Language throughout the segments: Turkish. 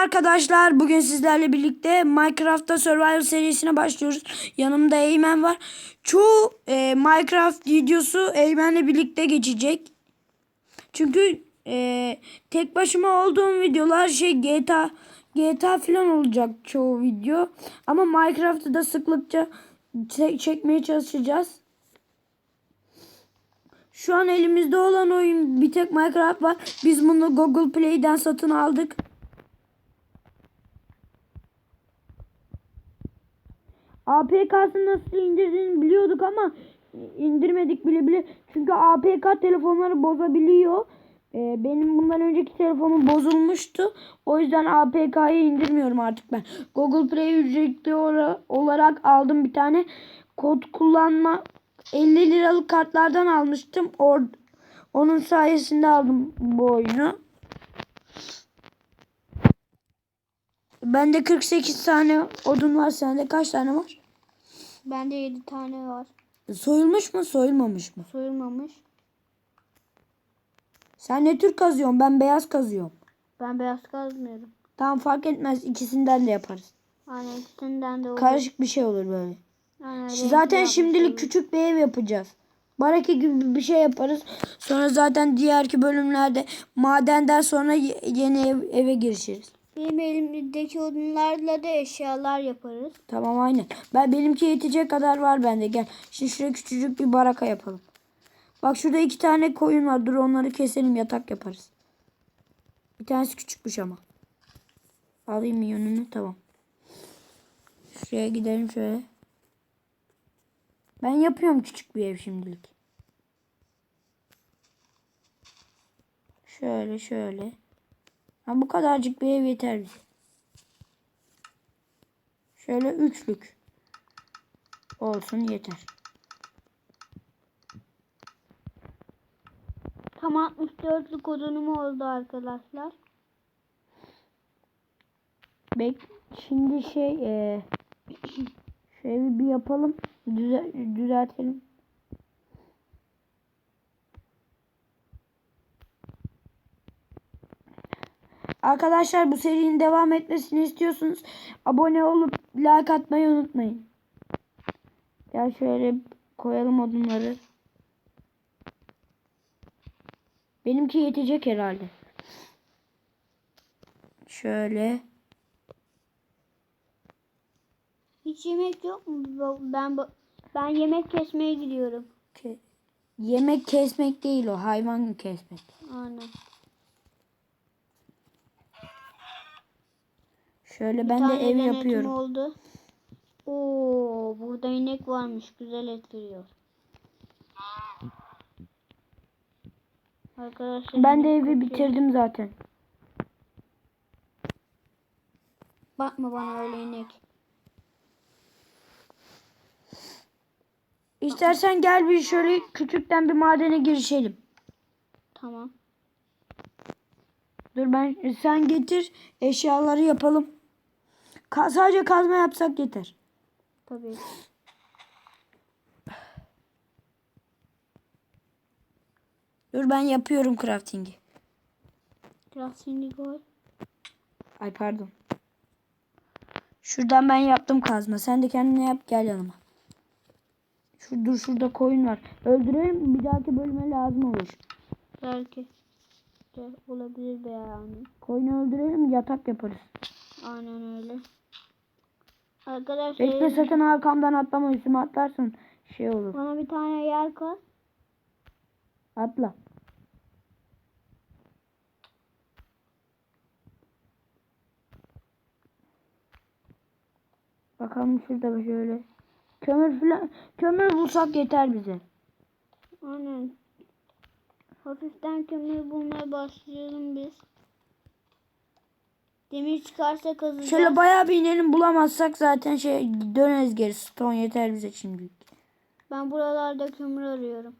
arkadaşlar. Bugün sizlerle birlikte Minecraft'ta Survival serisine başlıyoruz. Yanımda Eymen var. Çoğu e, Minecraft videosu Eymen'le birlikte geçecek. Çünkü e, tek başıma olduğum videolar şey GTA GTA falan olacak çoğu video. Ama Minecraft'ı da sıklıkça çe- çekmeye çalışacağız. Şu an elimizde olan oyun bir tek Minecraft var. Biz bunu Google Play'den satın aldık. APK'sını nasıl indirdiğini biliyorduk ama indirmedik bile bile. Çünkü APK telefonları bozabiliyor. Ee, benim bundan önceki telefonum bozulmuştu. O yüzden APK'yı indirmiyorum artık ben. Google Play ücretli olarak aldım bir tane. Kod kullanma 50 liralık kartlardan almıştım. Or onun sayesinde aldım bu oyunu. Bende 48 tane odun var. Sende kaç tane var? Bende 7 tane var. Soyulmuş mu soyulmamış mı? Soyulmamış. Sen ne tür kazıyorsun? Ben beyaz kazıyorum. Ben beyaz kazmıyorum. Tamam fark etmez. ikisinden de yaparız. Aynen ikisinden de olur. Karışık bir şey olur böyle. Aynen, Zaten şimdilik olur. küçük bir ev yapacağız. Baraki gibi bir şey yaparız. Sonra zaten diğerki bölümlerde madenden sonra ye- yeni ev, eve girişiriz. Benim elimdeki odunlarla da eşyalar yaparız. Tamam aynen. Ben benimki yetecek kadar var bende. Gel. Şimdi şuraya küçücük bir baraka yapalım. Bak şurada iki tane koyun var. Dur onları keselim yatak yaparız. Bir tanesi küçükmüş ama. Alayım yönünü tamam. Şuraya gidelim şöyle. Ben yapıyorum küçük bir ev şimdilik. Şöyle şöyle. Ha, bu kadarcık bir ev yeter bize. Şöyle üçlük. Olsun yeter. Tam 64'lük odunum oldu arkadaşlar. Bek şimdi şey e, evi bir yapalım. Düze, düzeltelim. Arkadaşlar bu serinin devam etmesini istiyorsunuz. Abone olup like atmayı unutmayın. Ya şöyle koyalım odunları. Benimki yetecek herhalde. Şöyle. Hiç yemek yok mu? Ben ben yemek kesmeye gidiyorum. Ke- Yemek kesmek değil o hayvan kesmek. Aynen. Şöyle Bir ben de ev yapıyorum. oldu. Oo, burada inek varmış. Güzel et veriyor. Arkadaşlar Ben de evi bitirdim zaten. Bakma bana öyle inek. İstersen gel bir şöyle küçükten bir madene girişelim. Tamam. Dur ben sen getir eşyaları yapalım. Ka- sadece kazma yapsak yeter. Tabii. Dur ben yapıyorum crafting'i. Crafting'i koy. Ay pardon. Şuradan ben yaptım kazma. Sen de kendine yap gel yanıma. Şu, dur şurada koyun var. Öldürelim bir dahaki bölüme lazım olur. Belki de olabilir be yani. Koyunu öldürelim yatak yaparız. Aynen öyle. Arkadaşlar Bekle sakın arkamdan atlama üstüme atlarsın şey olur. bana bir tane yer kaz. Atla. Bakalım şurada şöyle. Kömür falan kömür bulsak yeter bize. Aynen. Hafiften kömür bulmaya başlayalım biz. Demir çıkarsa kazacağız. Şöyle bayağı bir inelim bulamazsak zaten şey döneriz geri. Stone yeter bize şimdilik. Ben buralarda kömür arıyorum.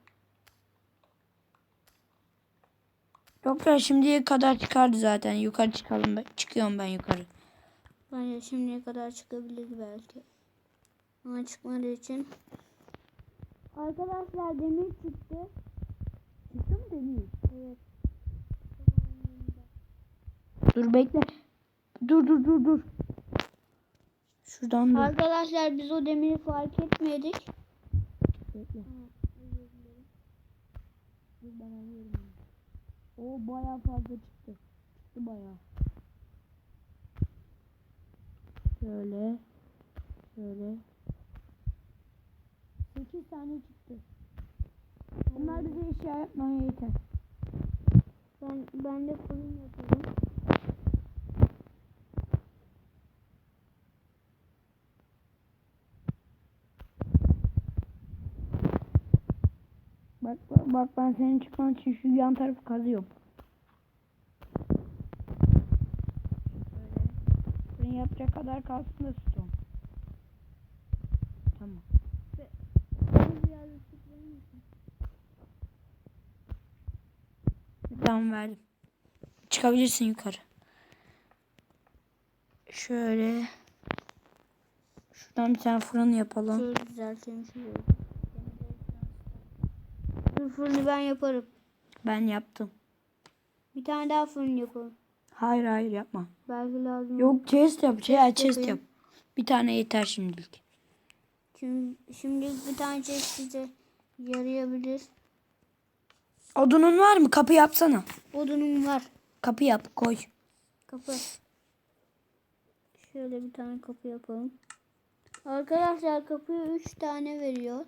Yok ya şimdiye kadar çıkardı zaten. Yukarı çıkalım. Ben. Çıkıyorum ben yukarı. Bence şimdiye kadar çıkabilir belki. Ama çıkmadığı için. Arkadaşlar demir çıktı. Çıktı mı demir? Evet. Dur bekle. Dur dur dur dur. Şuradan dur. Arkadaşlar biz o demiri fark etmedik. Bekle. Dur ben alıyorum onu. O bayağı fazla çıktı. Çıktı bayağı. Şöyle. Şöyle. 8 tane çıktı. Bunlar bize eşya yapmaya yeter. Ben ben de fırın yapıyorum. Bak bak, bak ben senin çıkman için şu yan tarafı kazıyorum. Fırın yapacak kadar kalsın da stone. Tamam. Tamam verdim. Çıkabilirsin yukarı. Şöyle. Şuradan bir tane fırın yapalım. Şöyle düzeltelim şurayı. Fırını ben yaparım. Ben yaptım. Bir tane daha fırın yapalım. Hayır hayır yapma. Belki lazım. Yok chest yap. Şey, chest, chest yap. Bir tane yeter şimdilik. Şimdi, şimdi bir tane chest size yarayabilir. Odunun var mı? Kapı yapsana. Odunum var. Kapı yap koy. Kapı. Şöyle bir tane kapı yapalım. Arkadaşlar kapıyı 3 tane veriyor.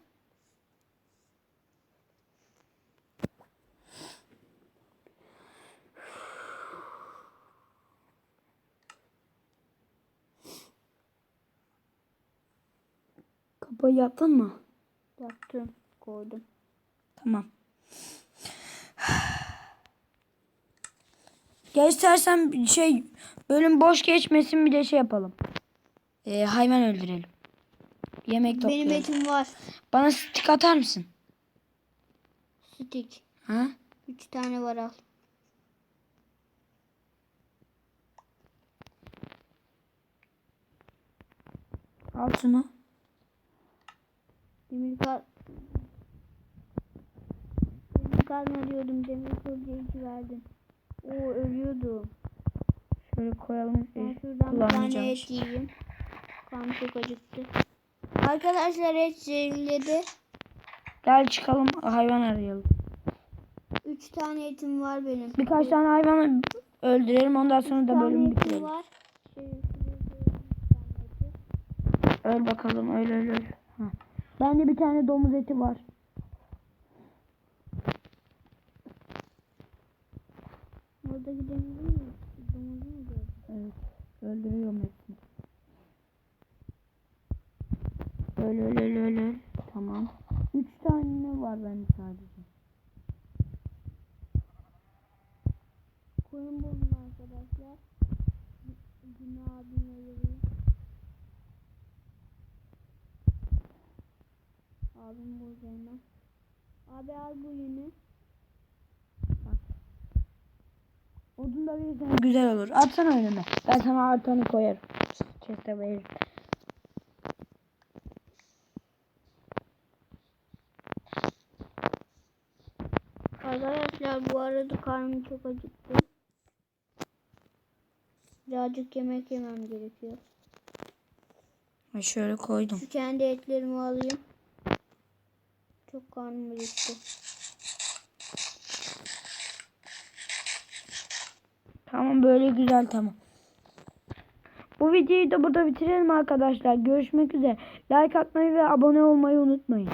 Kapı yaptın mı? Yaptım. Koydum. Tamam. Gel istersen şey bölüm boş geçmesin bir de şey yapalım. Ee, hayvan öldürelim. Yemek toplayalım. Benim etim var. Bana stick atar mısın? Stick. Ha? 3 tane var al. Al şunu. Demir kal... Demir kalma diyordum. Demir kılıcı verdin. Oo ölüyordum. Şöyle koyalım. Ben şuradan bir tane et yiyeyim. Karnım çok acıktı. Arkadaşlar et zehirledi. Gel çıkalım hayvan arayalım. 3 tane etim var benim. Birkaç tane hayvanı öldürelim ondan sonra Üç da etim bitirelim. var. Üç eti. Öl bakalım öl öl öl. Bende bir tane domuz eti var. Oradaki demiri mi? Domuzu mu gördün? Evet. Öldürüyorum hepsini. Öl öl öl öl öl. Tamam. Üç tane var bende sadece. Koyun buldum arkadaşlar. Günü abime vereyim. Abim buldu hemen. Abi al bu yünü. Odun da verirsen güzel olur. Atsana önüme. Ben sana artanı koyarım. Chest'e veririm. Arkadaşlar bu arada karnım çok acıktı. Birazcık yemek yemem gerekiyor. Şöyle koydum. Şu kendi etlerimi alayım. Çok karnım acıktı. Tamam böyle güzel tamam. Bu videoyu da burada bitirelim arkadaşlar. Görüşmek üzere. Like atmayı ve abone olmayı unutmayın.